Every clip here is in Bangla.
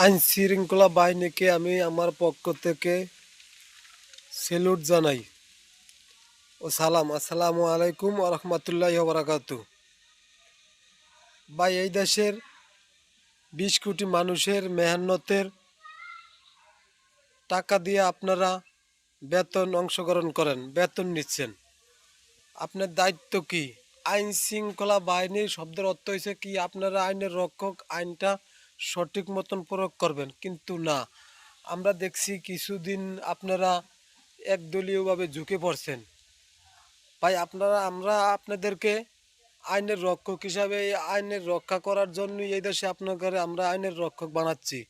আইন শৃঙ্খলা বাহিনীকে আমি আমার পক্ষ থেকে সেলুট জানাই। ও সালাম। আসসালামু আলাইকুম আ রহমতুল্লাহ বারাকাতু ভাই, এই দেশের বিশ কোটি মানুষের মেহনতের টাকা দিয়ে আপনারা বেতন অংশগ্রহণ করেন, বেতন নিচ্ছেন। আপনার দায়িত্ব কি? আইন শৃঙ্খলা বাহিনীর শব্দের অর্থ হয়েছে কি? আপনারা আইনের রক্ষক, আইনটা সঠিক মতন প্রয়োগ করবেন। কিন্তু না, আমরা দেখছি কিছুদিন আপনারা একদলীয়ভাবে ঝুঁকে পড়ছেন। ভাই, আপনারা, আমরা আপনাদেরকে আইনের রক্ষক হিসাবে, এই আইনের রক্ষা করার জন্যই এই দেশে আপনাদের আমরা আইনের রক্ষক বানাচ্ছি।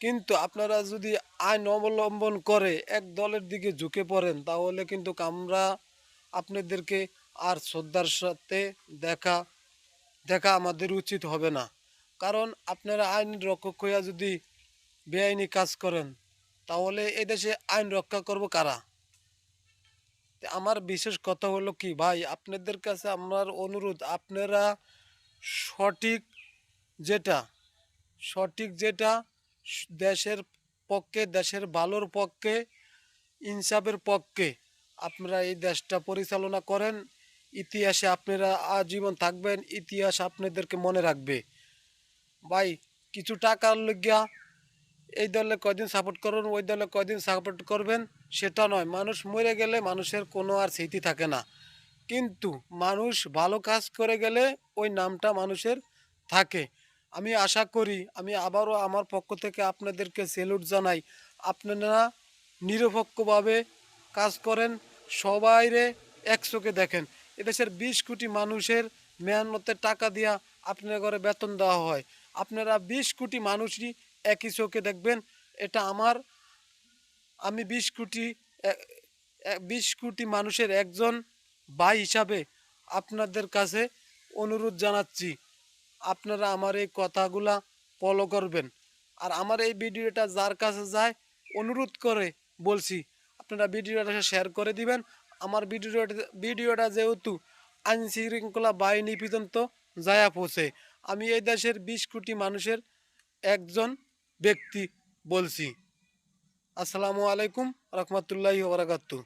কিন্তু আপনারা যদি আইন অবলম্বন করে এক দলের দিকে ঝুঁকে পড়েন, তাহলে কিন্তু আমরা আপনাদেরকে আর শ্রদ্ধার সাথে দেখা দেখা আমাদের উচিত হবে না। কারণ আপনারা আইন রক্ষক হইয়া যদি বেআইনি কাজ করেন, তাহলে এদেশে আইন রক্ষা করব কারা? আমার বিশেষ কথা হলো কি, ভাই, আপনাদের কাছে আমার অনুরোধ, আপনারা সঠিক যেটা সঠিক যেটা দেশের পক্ষে, দেশের ভালোর পক্ষে, ইনসাফের পক্ষে আপনারা এই দেশটা পরিচালনা করেন, ইতিহাসে আপনারা আজীবন থাকবেন, ইতিহাস আপনাদেরকে মনে রাখবে। ভাই, কিছু টাকার লজ্ঞা এই দলে কয়দিন সাপোর্ট করবেন, ওই দলে কয়দিন সাপোর্ট করবেন, সেটা নয়। মানুষ মরে গেলে মানুষের কোনো আর স্মৃতি থাকে না। কিন্তু মানুষ ভালো কাজ করে গেলে ওই নামটা মানুষের থাকে। আমি আশা করি, আমি আবারও আমার পক্ষ থেকে আপনাদেরকে সেলুট জানাই। আপনারা নিরপেক্ষভাবে কাজ করেন সবাইরে একশোকে দেখেন। এদেশের বিশ কোটি মানুষের মেহনতের টাকা দিয়া আপনার ঘরে বেতন দেওয়া হয়। আপনারা বিশ কোটি মানুষই একই চোখে দেখবেন। এটা আমার, আমি বিশ কোটি বিশ কোটি মানুষের একজন ভাই হিসাবে আপনাদের কাছে অনুরোধ জানাচ্ছি। আপনারা আমার এই কথাগুলা ফলো করবেন। আর আমার এই ভিডিওটা যার কাছে যায়, অনুরোধ করে বলছি, আপনারা ভিডিওটা শেয়ার করে দিবেন। আমার ভিডিওটা ভিডিওটা যেহেতু আইন শৃঙ্খলা বাহিনী পর্যন্ত যায়া পৌঁছে। আমি এই দেশের বিশ কোটি মানুষের একজন ব্যক্তি বলছি। আসসালামু আলাইকুম রহমতুল্লাহ ওবরাকাতু